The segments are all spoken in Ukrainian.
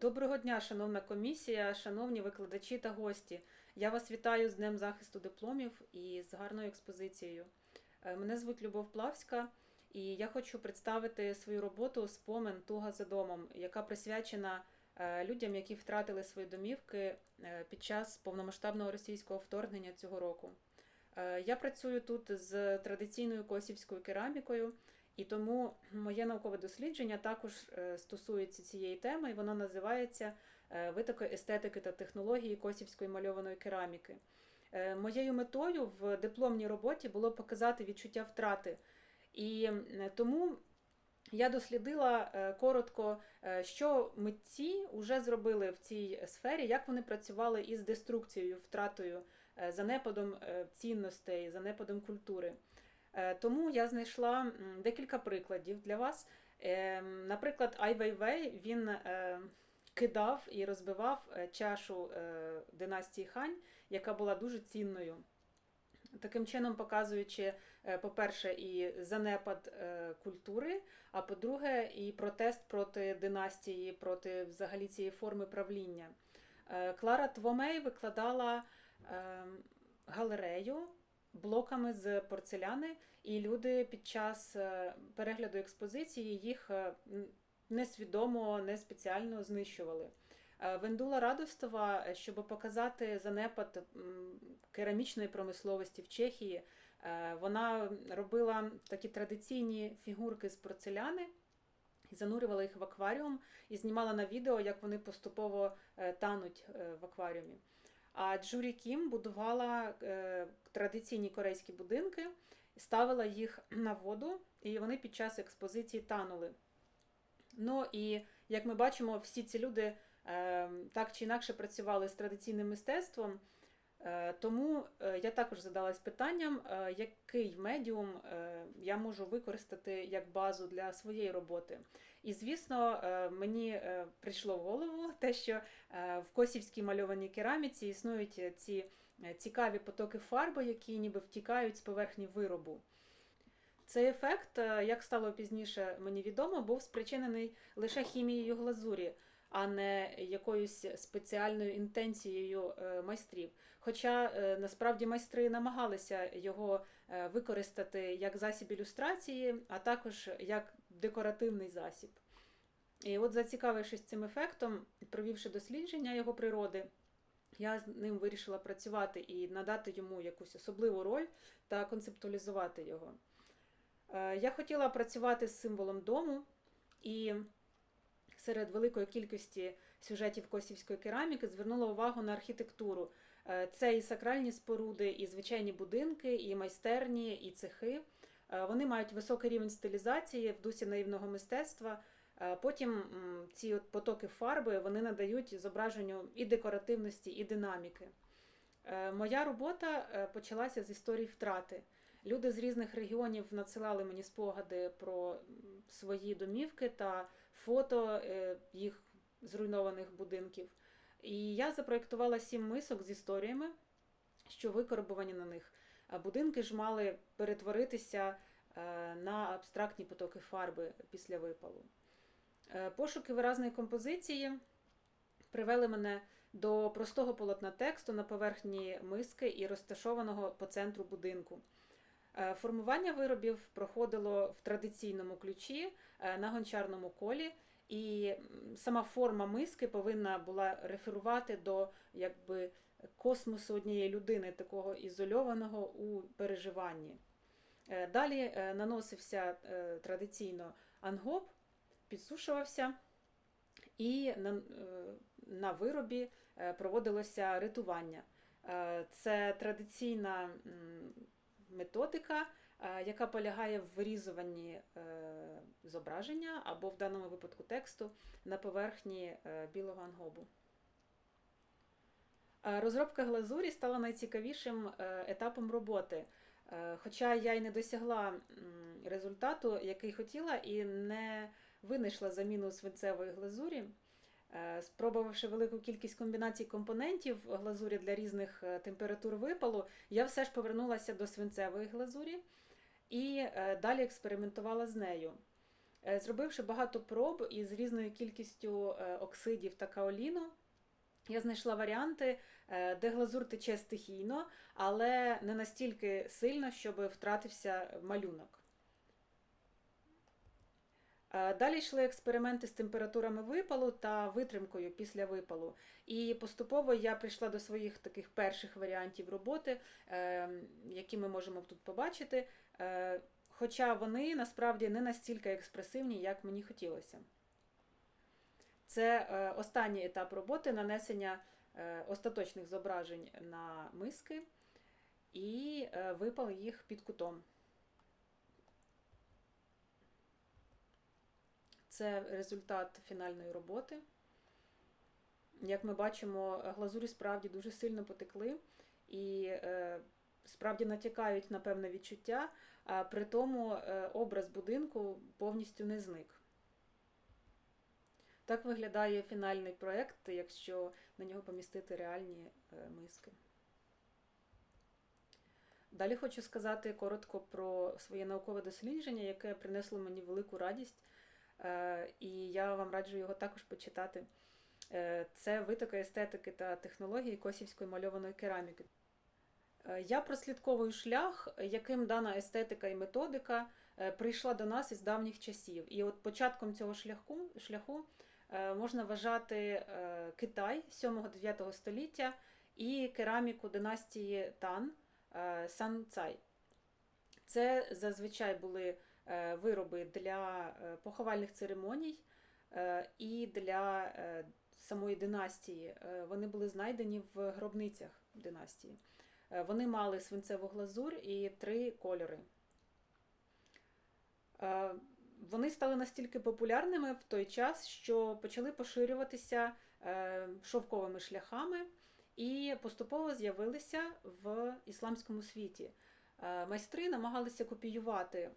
Доброго дня, шановна комісія, шановні викладачі та гості. Я вас вітаю з Днем захисту дипломів і з гарною експозицією. Е, Мене звуть Любов Плавська, і я хочу представити свою роботу Спомин Туга за домом, яка присвячена е, людям, які втратили свої домівки е, під час повномасштабного російського вторгнення цього року. Я працюю тут з традиційною косівською керамікою, і тому моє наукове дослідження також е, стосується цієї теми, і воно називається е, Витоки естетики та технології косівської мальованої кераміки. Е, Моєю метою в дипломній роботі було показати відчуття втрати. І тому я дослідила коротко, що митці вже зробили в цій сфері, як вони працювали із деструкцією, втратою, занепадом цінностей, занепадом культури. Е, Тому я знайшла декілька прикладів для вас. Е, Наприклад, Ай Вейвей він е, кидав і розбивав чашу династії Хань, яка була дуже цінною. Таким чином показуючи, по-перше, і занепад культури, а по-друге, і протест проти династії, проти взагалі цієї форми правління. Клара Твомей викладала е, галерею блоками з порцеляни, і люди під час е, перегляду експозиції їх е, несвідомо, не спеціально знищували. Е, Вендула Радостова, щоб показати занепад керамічної промисловості в Чехії, вона робила такі традиційні фігурки з порцеляни. Занурювала їх в акваріум і знімала на відео, як вони поступово тануть в акваріумі. А Джурі Кім будувала е, традиційні корейські будинки, ставила їх на воду, і вони під час експозиції танули. Ну і як ми бачимо, всі ці люди е, так чи інакше працювали з традиційним мистецтвом. Е, Тому е, я також задалась питанням, е, який медіум я можу використати як базу для своєї роботи. І звісно, мені прийшло в голову те, що в косівській мальованій кераміці існують ці цікаві потоки фарби, які ніби втікають з поверхні виробу. Цей ефект, як стало пізніше мені відомо, був спричинений лише хімією глазурі, а не якоюсь спеціальною інтенцією е, майстрів. Хоча е, насправді майстри намагалися його е, використати як засіб ілюстрації, а також як декоративний засіб. І от зацікавившись цим ефектом, провівши дослідження його природи, я з ним вирішила працювати і надати йому якусь особливу роль та концептуалізувати його. Я хотіла працювати з символом дому, і серед великої кількості сюжетів косівської кераміки звернула увагу на архітектуру. Е, Це і сакральні споруди, і звичайні будинки, і майстерні, і цехи. Е, Вони мають високий рівень стилізації в дусі наївного мистецтва. Е, Потім ці от потоки фарби вони надають зображенню і декоративності, і динаміки. Моя робота почалася з історії втрати. Люди з різних регіонів надсилали мені спогади про свої домівки та фото е, їх зруйнованих будинків. І я запроєктувала сім мисок з історіями, що викарбувані на них. Будинки ж мали перетворитися е, на абстрактні потоки фарби після випалу. Е, Пошуки виразної композиції привели мене до простого полотна тексту на поверхні миски і розташованого по центру будинку. Е, Формування виробів проходило в традиційному ключі е, на гончарному колі, і сама форма миски повинна була реферувати до якби, космосу однієї людини, такого ізольованого у переживанні. Е, Далі наносився традиційно ангоп, підсушувався, і на, на виробі проводилося ритування. Це традиційна методика, е, яка полягає в вирізуванні е, зображення або в даному випадку тексту на поверхні е, білого ангобу. Розробка глазурі стала найцікавішим етапом роботи. Хоча я й не досягла результату, який хотіла, і не винайшла заміну свинцевої глазурі. Е, Спробувавши велику кількість комбінацій компонентів глазурі для різних е, температур випалу, я все ж повернулася до свинцевої глазурі і е, далі експериментувала з нею. Зробивши багато проб із різною кількістю оксидів та каоліну, я знайшла варіанти, де глазур тече стихійно, але не настільки сильно, щоб втратився малюнок. Е, Далі йшли експерименти з температурами випалу та витримкою після випалу. І поступово я прийшла до своїх таких перших варіантів роботи, е, які ми можемо тут побачити. Е, Хоча вони насправді не настільки експресивні, як мені хотілося. Це останній етап роботи нанесення остаточних зображень на миски і випал їх під кутом. Це результат фінальної роботи. Як ми бачимо, глазурі справді дуже сильно потекли і е, справді натякають на певне відчуття, а при тому е, образ будинку повністю не зник. Так виглядає фінальний проєкт, якщо на нього помістити реальні е, миски. Далі хочу сказати коротко про своє наукове дослідження, яке принесло мені велику радість, і я вам раджу його також почитати. Е, Це витоки естетики та технології косівської мальованої кераміки. Е, Я прослідковую шлях, яким дана естетика і методика е, прийшла до нас із давніх часів. І от початком цього шляху, шляху е, можна вважати е, Китай 7-9 століття і кераміку династії Тан е, Сан Цай. Це зазвичай були е, вироби для е, поховальних церемоній е, і для е, самої династії. Е, Вони були знайдені в гробницях династії. Е, Вони мали свинцеву глазур і три кольори. Е, Вони стали настільки популярними в той час, що почали поширюватися е, шовковими шляхами і поступово з'явилися в ісламському світі. Е, Майстри намагалися копіювати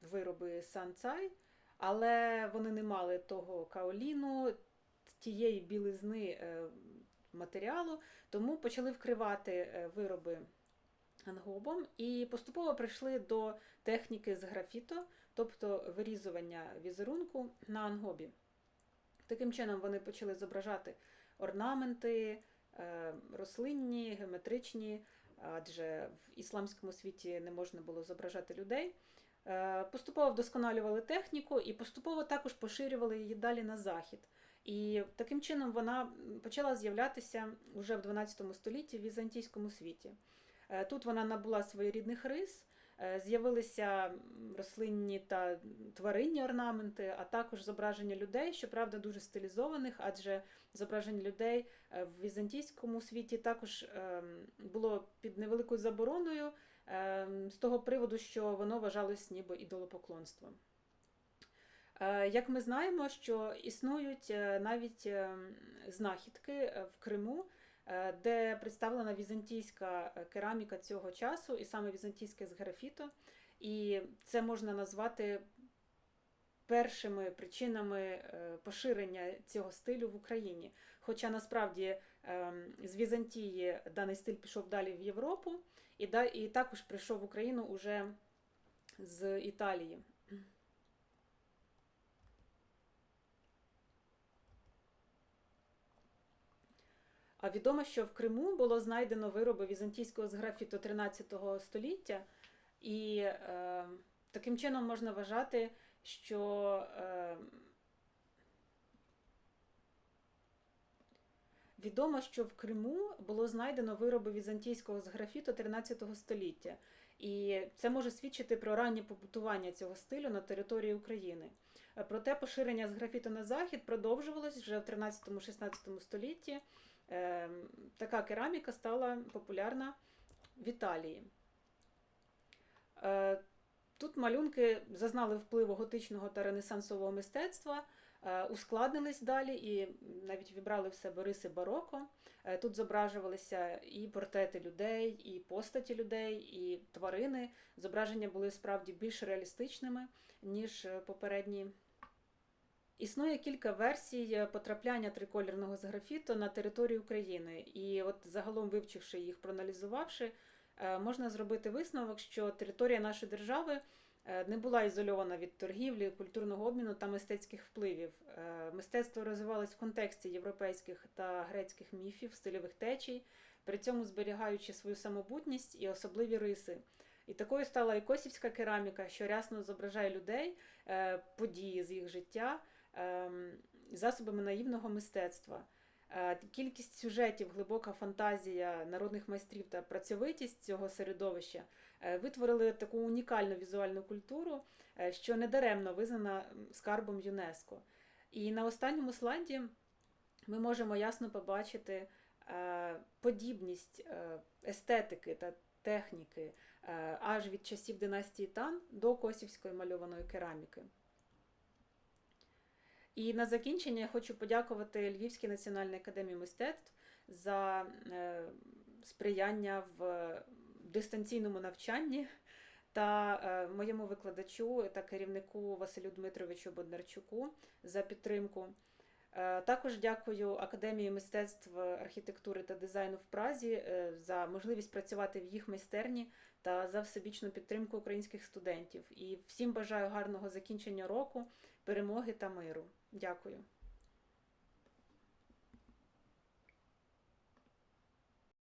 вироби санцай, але вони не мали того каоліну, тієї білизни е, матеріалу, тому почали вкривати е, вироби ангобом і поступово прийшли до техніки з графіто, тобто вирізування візерунку на ангобі. Таким чином вони почали зображати орнаменти, рослинні, геометричні, адже в ісламському світі не можна було зображати людей. Е, Поступово вдосконалювали техніку і поступово також поширювали її далі на захід. І таким чином вона почала з'являтися вже в 12 столітті в візантійському світі. Е, Тут вона набула своєрідних рис, з'явилися рослинні та тваринні орнаменти, а також зображення людей, щоправда, дуже стилізованих, адже зображення людей е, в візантійському світі також ем, було під невеликою забороною ем, з того приводу, що воно вважалось ніби ідолопоклонством. Е, Як ми знаємо, що існують е, навіть е, знахідки е, в Криму, е, де представлена візантійська е, кераміка цього часу, і саме візантійське з графіту. І це можна назвати першими причинами е, поширення цього стилю в Україні. Хоча насправді ем, з Візантії даний стиль пішов далі в Європу, і також прийшов в Україну уже з Італії. Відомо, що в Криму було знайдено вироби візантійського з графіту 13 століття, і е, таким чином можна вважати, що е, відомо, що в Криму було знайдено вироби візантійського з графіту 13 століття. І це може свідчити про раннє побутування цього стилю на території України. Проте поширення з графіту на захід продовжувалось вже в 13-16 столітті. Е, Така кераміка стала популярна в Італії. Е, Тут малюнки зазнали впливу готичного та ренесансового мистецтва, е, ускладнились далі і навіть вібрали в себе риси бароко. Е, Тут зображувалися і портрети людей, і постаті людей, і тварини. Зображення були справді більш реалістичними, ніж попередні. Існує кілька версій е, потрапляння триколірного з графіту на територію України. І от загалом вивчивши їх, проаналізувавши, е, можна зробити висновок, що територія нашої держави е, не була ізольована від торгівлі, культурного обміну та мистецьких впливів. Мистецтво розвивалось в контексті європейських та грецьких міфів, стильових течій, при цьому зберігаючи свою самобутність і особливі риси. І такою стала і косівська кераміка, що рясно зображає людей, події з їх життя, засобами наївного мистецтва. Е, Кількість сюжетів, глибока фантазія народних майстрів та працьовитість цього середовища е, витворили таку унікальну візуальну культуру, е, що недаремно визнана скарбом ЮНЕСКО. І на останньому слайді ми можемо ясно побачити подібність естетики та техніки аж від часів династії Тан до косівської мальованої кераміки. І на закінчення я хочу подякувати Львівській національній академії мистецтв за е, сприяння в дистанційному навчанні та е, моєму викладачу та керівнику Василю Дмитровичу Боднарчуку за підтримку. Е, Також дякую Академії мистецтв архітектури та дизайну в Празі за можливість працювати в їх майстерні та за всебічну підтримку українських студентів. І всім бажаю гарного закінчення року, перемоги та миру. Дякую.